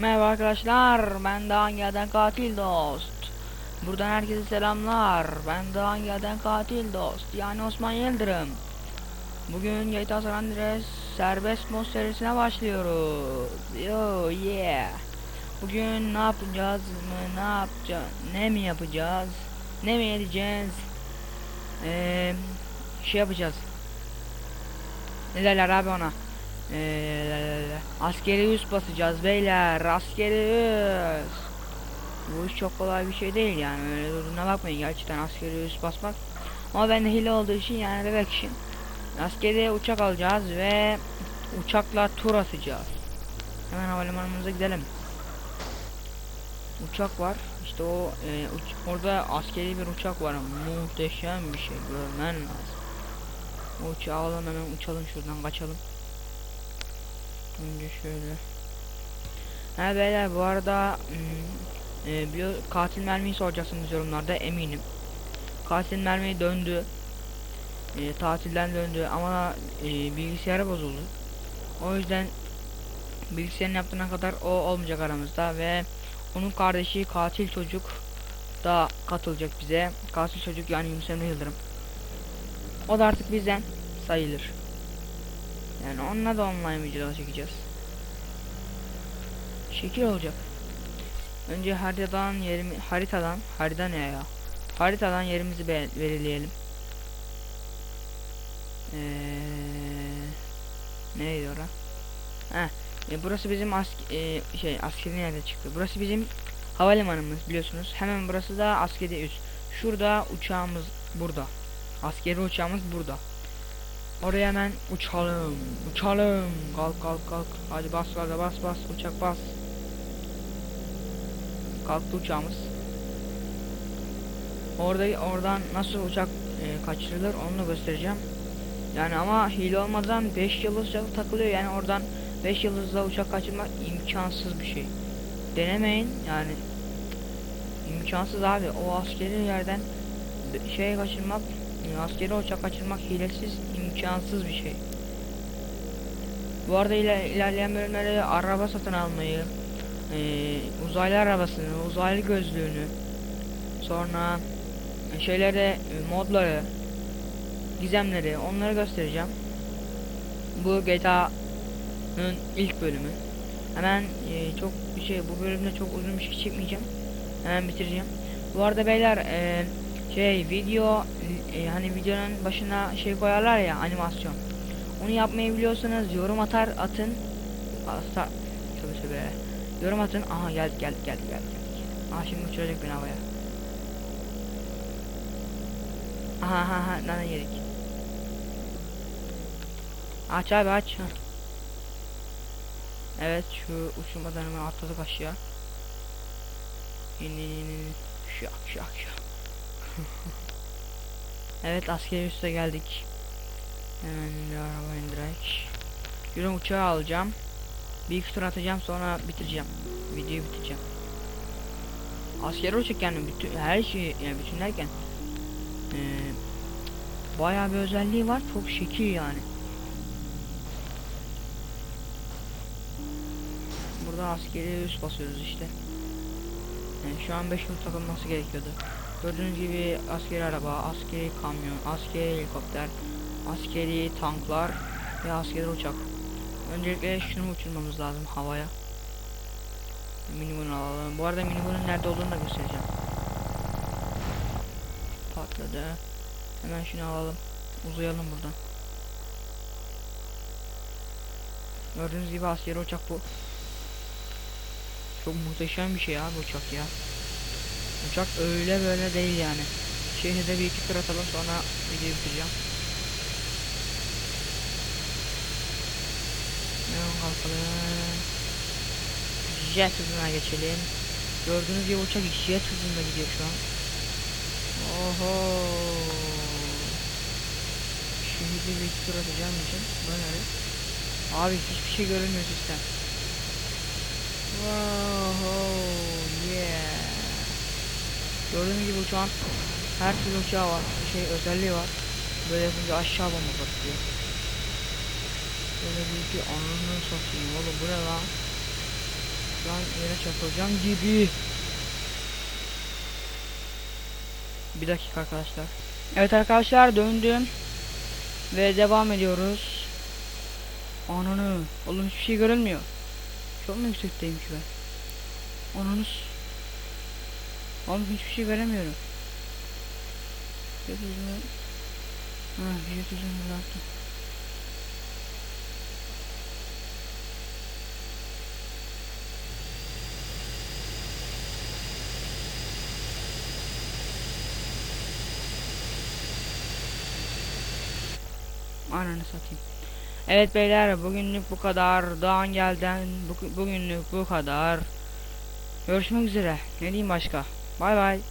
Merhaba arkadaşlar, ben de Angel'den Katil Dost. Buradan herkese selamlar. Ben de Angel'den Katil Dost. Yani Osman Yıldırım. Bugün GTA San Andreas serbest mod serisine başlıyoruz. Yo yeah. Bugün ne yapacağız mı? Ne yapacağız? Ne mi yapacağız? Ne mi edeceğiz? Eee şey yapacağız. Ne derler abi ona? Eee askeri üs basacağız beyler. Askeri üs. Bu iş çok kolay bir şey değil yani. Öyle durduğuna bakmayın gerçekten askeri üs basmak. Ama ben de hile olduğu için yani bebek için. Askeri uçak alacağız ve uçakla tur atacağız. Hemen havalimanımıza gidelim. Uçak var. İşte o e, uç- orada askeri bir uçak var. Muhteşem bir şey. Görmen lazım. O uçağı alalım hemen uçalım şuradan kaçalım. Önce şöyle. Ha beyler bu arada hmm, e, bir katil mermiyi soracaksınız yorumlarda eminim. Katil mermi döndü. E, tatilden döndü ama e, bilgisayarı bozuldu. O yüzden bilgisayarın yaptığına kadar o olmayacak aramızda ve onun kardeşi katil çocuk da katılacak bize. Katil çocuk yani Yunus Emre Yıldırım. O da artık bizden sayılır. Yani onunla da online videolar çekeceğiz. Şekil olacak. Önce haritadan yerimi haritadan harita ne ya? Haritadan yerimizi be- belirleyelim. Ee, neydi ora? Heh, e, burası bizim ask e, şey askeri nerede çıktı? Burası bizim havalimanımız biliyorsunuz. Hemen burası da askeri üs. Şurada uçağımız burada. Askeri uçağımız burada. Oraya hemen uçalım. Uçalım. Kalk kalk kalk. Hadi bas gaza bas bas. Uçak bas. Kalktı uçağımız. Orada oradan nasıl uçak e, kaçırılır onu da göstereceğim. Yani ama hile olmadan 5 yıldız uçak takılıyor. Yani oradan 5 yıldızla uçak kaçırmak imkansız bir şey. Denemeyin yani. imkansız abi. O askeri yerden şey kaçırmak askeri uçak kaçırmak hilesiz imkansız bir şey. Bu arada iler, ilerleyen bölümlerde araba satın almayı, e, uzaylı arabasını, uzaylı gözlüğünü, sonra e, şeylerde e, modları, gizemleri onları göstereceğim. Bu GTA'nın ilk bölümü. Hemen e, çok şey bu bölümde çok uzun bir şey çekmeyeceğim. Hemen bitireceğim. Bu arada beyler e, şey video e, hani videonun başına şey koyarlar ya animasyon. Onu yapmayı biliyorsanız yorum atar atın. Asa tabii tabii. Yorum atın. Aha gel gel gel gel. Aha şimdi uçuracak beni havaya. Aha aha aha nereden yedik? Aç abi aç. Evet şu uçurmadan hemen atladık aşağı. İn in in. Şak şak şak. Evet askeri üste geldik. Hemen araba indirek. Yürü uçağı alacağım. Bir iki tur atacağım sonra bitireceğim. Videoyu bitireceğim. Askeri uçak yani bütün her şey yani bütün derken eee bayağı bir özelliği var. Çok şekil yani. Burada askeri üst basıyoruz işte. Yani şu an 5 tur takılması gerekiyordu. Gördüğünüz gibi askeri araba, askeri kamyon, askeri helikopter, askeri tanklar ve askeri uçak. Öncelikle şunu uçurmamız lazım havaya. Minibunu alalım. Bu arada minibunun nerede olduğunu da göstereceğim. Patladı. Hemen şunu alalım. Uzayalım buradan. Gördüğünüz gibi askeri uçak bu. Çok muhteşem bir şey abi uçak ya. Uçak öyle böyle değil yani. Şehirde bir iki tur atalım sonra videoyu bitireceğim. Hemen kalkalım. Jet hızına geçelim. Gördüğünüz gibi uçak jet hızında gidiyor şu an. Oho. Şehirde bir iki tur atacağım için. Böyle. Abi hiçbir şey görünmüyor sistem. Wow, yeah. Gördüğünüz gibi uçağın her türlü uçağı var. Şey özelliği var. Böyle yapınca aşağı bomba patlıyor. Böyle bir iki anını satayım oğlum bu ne lan? Şu yere çakılacağım gibi. Bir dakika arkadaşlar. Evet arkadaşlar döndüm. Ve devam ediyoruz. Ananı. Oğlum hiçbir şey görünmüyor. Çok mu yüksekteyim ki ben? Ananız. Oğlum hiçbir şey göremiyorum. Gökyüzüne... Ha, gökyüzünü bıraktım. Ananı satayım. Evet beyler bugünlük bu kadar. Doğan gelden bu, bugünlük bu kadar. Görüşmek üzere. Ne diyeyim başka? 拜拜。